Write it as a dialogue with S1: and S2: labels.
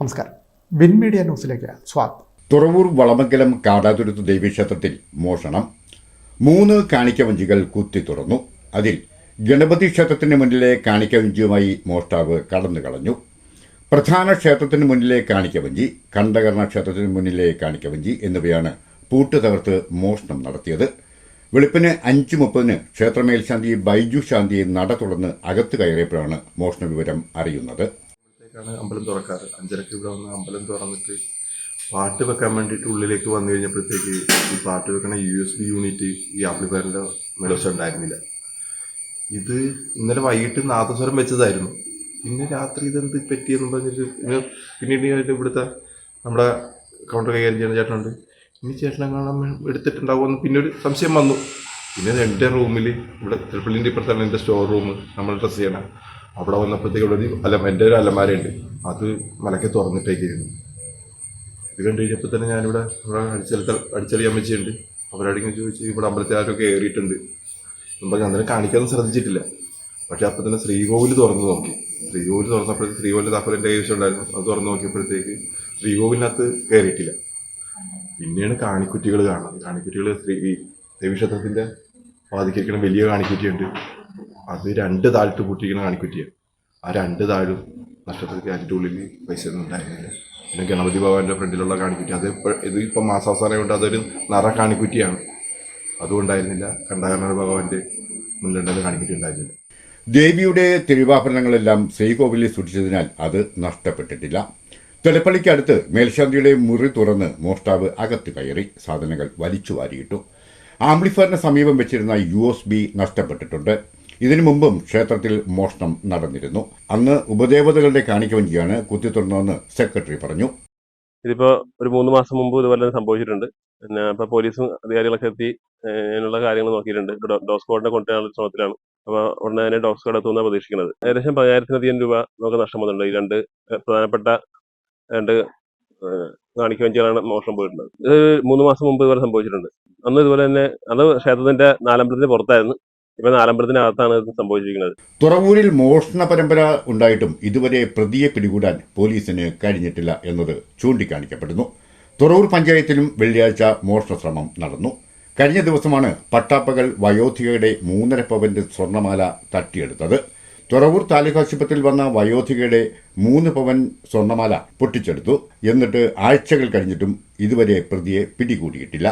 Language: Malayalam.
S1: നമസ്കാരം. വിൻ മീഡിയ ന്യൂസിലേക്ക് സ്വാഗതം.
S2: തുറവൂർ വളമംഗലം കാടാതുരുത്ത് ദേവീക്ഷേത്രത്തിൽ മോഷണം. മൂന്ന് കാണിക്കവഞ്ചികൾ കുത്തി തുറന്നു. അതിൽ ഗണപതി ക്ഷേത്രത്തിന് മുന്നിലെ കാണിക്കവഞ്ചിയുമായി മോഷ്ടാവ് കടന്നു കളഞ്ഞു. പ്രധാന ക്ഷേത്രത്തിന് മുന്നിലെ കാണിക്കവഞ്ചി കണ്ഠകർണ ക്ഷേത്രത്തിന് മുന്നിലെ കാണിക്കവഞ്ചി എന്നിവയാണ് പൂട്ട് തകർത്ത് മോഷണം നടത്തിയത്. വെളുപ്പിന് അഞ്ച് മുപ്പതിന് ക്ഷേത്രമേൽശാന്തി ബൈജു ശാന്തി നട തുറന്ന് അകത്ത് കയറിയപ്പോഴാണ് മോഷണ വിവരം അറിയുന്നത്. ാണ്
S3: അമ്പലം തുറക്കാറ്. അഞ്ചരക്ക് ഇവിടെ വന്ന് അമ്പലം തുറന്നിട്ട് പാട്ട് വെക്കാൻ വേണ്ടിയിട്ട് ഉള്ളിലേക്ക് വന്നു കഴിഞ്ഞപ്പോഴത്തേക്ക് ഈ പാട്ട് വെക്കണ യു എസ് ബി യൂണിറ്റ് ഈ ആംപ്ലിഫയറിന്റെ മെലോസ് ഉണ്ടായിരുന്നില്ല. ഇത് ഇന്നലെ വൈകിട്ട് നാദസ്വരം വെച്ചതായിരുന്നു. പിന്നെ രാത്രി ഇതെന്ത് പറ്റിയെന്ന് പറഞ്ഞിട്ട് പിന്നെ പിന്നീട് ഇവിടുത്തെ നമ്മുടെ കൗണ്ടർ കൈകാര്യം ചെയ്യുന്ന ചേട്ടനുണ്ട്. ഇനി ചേട്ടനെ കാണാൻ എടുത്തിട്ടുണ്ടാവുമെന്ന് പിന്നെ ഒരു സംശയം വന്നു. പിന്നെ എന്റെ റൂമിൽ ഇവിടെ തിരുപ്പള്ളിന്റെ ഇപ്പുറത്താണ് എന്റെ സ്റ്റോർ റൂം നമ്മൾ ഡ്രസ്സ് ചെയ്യണം. അവിടെ വന്നപ്പോഴത്തേക്ക് ഒരു അല എന്റെ ഒരു അലമാരയുണ്ട്. അത് മലക്കെ തുറന്നിട്ടേക്കിരുന്നു. ഇത് കണ്ടു കഴിഞ്ഞപ്പോൾ തന്നെ ഞാനിവിടെ ഇവിടെ അടിച്ചെടുത്ത അടിച്ചളി അമ്മച്ചിയുണ്ട്. അവരോടിങ്ങനെ ചോദിച്ചു ഇവിടെ അമ്പലത്തിൽ ആരൊക്കെ കയറിയിട്ടുണ്ട്? പറഞ്ഞു അന്നേരം കാണിക്കാനൊന്നും ശ്രദ്ധിച്ചിട്ടില്ല. പക്ഷെ അപ്പം തന്നെ ശ്രീകോവിൽ തുറന്നു നോക്കി. ശ്രീകോവിൽ തുറന്നപ്പോഴത്തേക്ക് ശ്രീകോവിൽ താപ്പലിന്റെ കൈവശം ഉണ്ടായിരുന്നു അത് തുറന്നു നോക്കിയപ്പോഴത്തേക്ക് ശ്രീകോവിലിനകത്ത് കയറിയിട്ടില്ല. പിന്നെയാണ് കാണിക്കുറ്റികൾ കാണുന്നത്. കാണിക്കുറ്റികൾ ശ്രീ ദേവീക്ഷേത്രത്തിന്റെ വാതിക്കിരിക്കുന്ന വലിയ കാണിക്കുറ്റിയുണ്ട്. അത് രണ്ട് താഴ്ത്ത് കൂട്ടിയിരിക്കണ കാണിക്കുറ്റിയാണ് ആ രണ്ട് താഴും നഷ്ടപ്പെടുത്തി അതിന്റെ ഉള്ളിൽ പൈസ ഒന്നും ഉണ്ടായിരുന്നില്ല. പിന്നെ ഗണപതി ഭവന്റെ ഫ്രണ്ടിലുള്ള കാണിക്കുറ്റി അത് ഇപ്പോൾ ഇത് ഇപ്പം മാസാവസാനം കൊണ്ട് അതൊരു നിറ കാണിക്കുറ്റിയാണ്. അതും ഉണ്ടായിരുന്നില്ല കണ്ടാകരണ ഭഗവാന്റെ മുന്നിലുണ്ടെന്ന് കാണിക്കുറ്റി ഉണ്ടായിരുന്നില്ല.
S2: ദേവിയുടെ തിരുവാഭരണങ്ങളെല്ലാം ശ്രീകോവിലിൽ സൂക്ഷിച്ചതിനാൽ അത് നഷ്ടപ്പെട്ടിട്ടില്ല. തെളിപ്പള്ളിക്കടുത്ത് മേൽശാന്തിയുടെ മുറി തുറന്ന് മോഷ്ടാവ് അകത്ത് കയറി സാധനങ്ങൾ വലിച്ചു വാരിയിട്ടു. ആംബ്ലിഫറിന് സമീപം വെച്ചിരുന്ന യു എസ് ബി നഷ്ടപ്പെട്ടിട്ടുണ്ട്. ഇതിനു മുമ്പും ക്ഷേത്രത്തിൽ മോഷണം നടന്നിരുന്നു. അന്ന് ഉപദേവതകളുടെ കാണിക്കവഞ്ചിയാണ് കുത്തിത്തുറന്നതെന്ന് സെക്രട്ടറി പറഞ്ഞു.
S4: ഇതിപ്പോ ഒരു മൂന്ന് മാസം മുമ്പ് ഇതുപോലെ തന്നെ സംഭവിച്ചിട്ടുണ്ട്. പിന്നെ ഇപ്പൊ പോലീസും അധികാരികളൊക്കെ എത്തി അതിനുള്ള കാര്യങ്ങൾ നോക്കിയിട്ടുണ്ട്. ഇപ്പൊ ഡോ- ഡോഗ് സ്ക്വാഡിനെ കൊണ്ടുവരാനുള്ള ശ്രമത്തിലാണ്. അപ്പൊ ഉടനെ തന്നെ ഡോഗ് സ്ക്വാഡ് എത്തുമെന്നാണ് പ്രതീക്ഷിക്കുന്നത്. ഏകദേശം പതിനായിരത്തിലധികം രൂപ നമുക്ക് നഷ്ടം വന്നിട്ടുണ്ട്. ഈ രണ്ട് പ്രധാനപ്പെട്ട രണ്ട് കാണിക്ക കാണിക്കവഞ്ചികളാണ് മോഷണം പോയിട്ടുള്ളത്. ഇത് മൂന്ന് മാസം മുമ്പ് ഇതുപോലെ സംഭവിച്ചിട്ടുണ്ട്. അന്ന് ഇതുപോലെ തന്നെ അന്ന് ക്ഷേത്രത്തിന്റെ നാലമ്പലത്തിന് പുറത്തായിരുന്നു. ഇപ്പൊ നാലമ്പലത്തിനകത്താണ് ഇത് സംഭവിച്ചിരിക്കുന്നത്.
S2: തുറവൂരിൽ മോഷണ പരമ്പര ഉണ്ടായിട്ടും ഇതുവരെ പ്രതിയെ പിടികൂടാൻ പോലീസിന് കഴിഞ്ഞിട്ടില്ല എന്നത് ചൂണ്ടിക്കാണിക്കപ്പെടുന്നു. തുറവൂർ പഞ്ചായത്തിലും വെള്ളിയാഴ്ച മോഷണ ശ്രമം നടന്നു. കഴിഞ്ഞ ദിവസമാണ് പട്ടാപ്പകൽ വയോധികയുടെ മൂന്നര പവന്റെ സ്വർണമാല തട്ടിയെടുത്തത്. തുറവൂർ താലൂക്ക് ആശുപത്രിയിൽ വന്ന വയോധികയുടെ മൂന്ന് പവൻ സ്വർണമാല പൊട്ടിച്ചെടുത്തു. എന്നിട്ട് ആഴ്ചകൾ കഴിഞ്ഞിട്ടും ഇതുവരെ പ്രതിയെ പിടികൂടിയിട്ടില്ല.